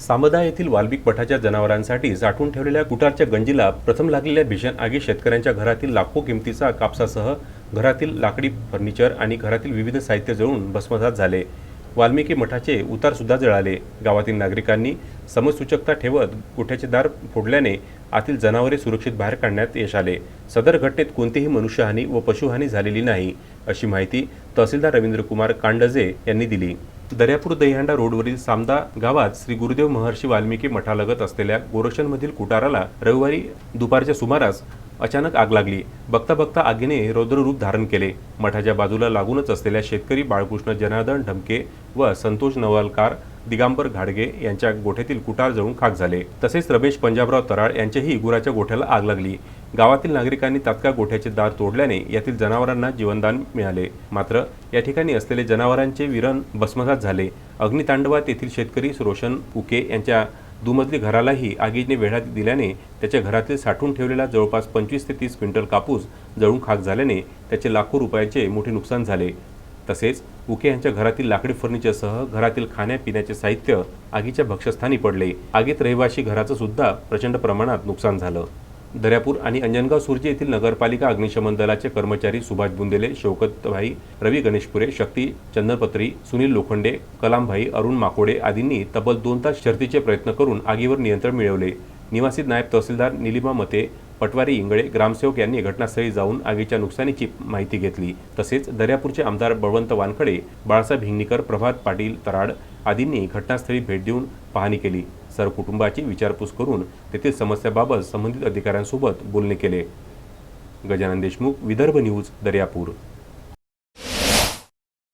सामदा येथील वाल्मिक मठाच्या जनावरांसाठी साठवून ठेवलेल्या कुटारच्या गंजीला प्रथम लागलेल्या भीषण आगीत शेतकऱ्यांच्या घरातील लाखो किमतीचा कापसासह घरातील लाकडी फर्निचर आणि घरातील विविध साहित्य जळून भस्मसात झाले. वाल्मिकी मठाचे उतार सुद्धा जळाले. गावातील नागरिकांनी समसूचकता ठेवत गोठ्याचे दार फोडल्याने आतील जनावरे सुरक्षित बाहेर काढण्यात यश आले. सदर घटनेत कोणतीही मनुष्यहानी व पशुहानी झालेली नाही अशी माहिती तहसीलदार रवींद्रकुमार कांडजे यांनी दिली. दर्यापूर दहीहंडा रोडवरील सामदा गावात श्री गुरुदेव महर्षी वाल्मिकी मठालगत असलेल्या गोरशनमधील कुटाराला रविवारी दुपारच्या सुमारास अचानक आग लागली. बघता बघता आगीने रौद्ररूप धारण केले. मठाच्या बाजूला लागूनच असलेल्या शेतकरी बाळकृष्ण जनार्दन ढमके व संतोष नवलकार दिगांबर घाडगे यांच्या गोठ्यातील कुटार जळून खाक झाले. तसेच रमेश पंजाबराव तराळ यांच्याही गुराच्या गोठ्याला आग लागली. गावातील नागरिकांनी तात्काळ गोठ्याचे दार तोडल्याने यातील जनावरांना जीवनदान मिळाले. मात्र या ठिकाणी असलेले जनावरांचे विरण भस्मसात झाले. अग्नितांडवात येथील शेतकरी रोशन उके यांच्या दुमजली घरालाही आगीने वेढा दिल्याने त्याच्या घरातील साठवून ठेवलेला जवळपास पंचवीस ते तीस क्विंटल कापूस जळून खाक झाल्याने त्याचे लाखो रुपयाचे मोठे नुकसान झाले. तसेच उके यांच्या घरातील लाकडी फर्निचरसह घरातील खाण्यापिण्याचे साहित्य आगीच्या भक्षस्थानी पडले. आगीत रहिवाशी घराचं सुद्धा प्रचंड प्रमाणात नुकसान झालं. दर्यापूर आणि अंजनगाव सुर्जी येथील नगरपालिका अग्निशमन दलाचे कर्मचारी सुभाष बुंदेले शौकतभाई रवी गणेशपुरे शक्ती चंदनपत्री सुनील लोखंडे कलामभाई अरुण माकोडे आदींनी तब्बल दोन तास शर्तीचे प्रयत्न करून आगीवर नियंत्रण मिळवले. निवासी नायब तहसीलदार निलिमा मते पटवारी इंगळे ग्रामसेवक यांनी घटनास्थळी जाऊन आगीच्या नुकसानीची माहिती घेतली. तसेच दर्यापूरचे आमदार बळवंत वानखडे बाळासाहेब हिंगणीकर प्रभात पाटील तराड आदींनी घटनास्थळी भेट देऊन पाहणी केली. सर्व कुटुंबाची विचारपूस करून तेथील समस्याबाबत संबंधित अधिकाऱ्यांसोबत बोलणे केले. गजानन देशमुख विदर्भ न्यूज दर्यापूर.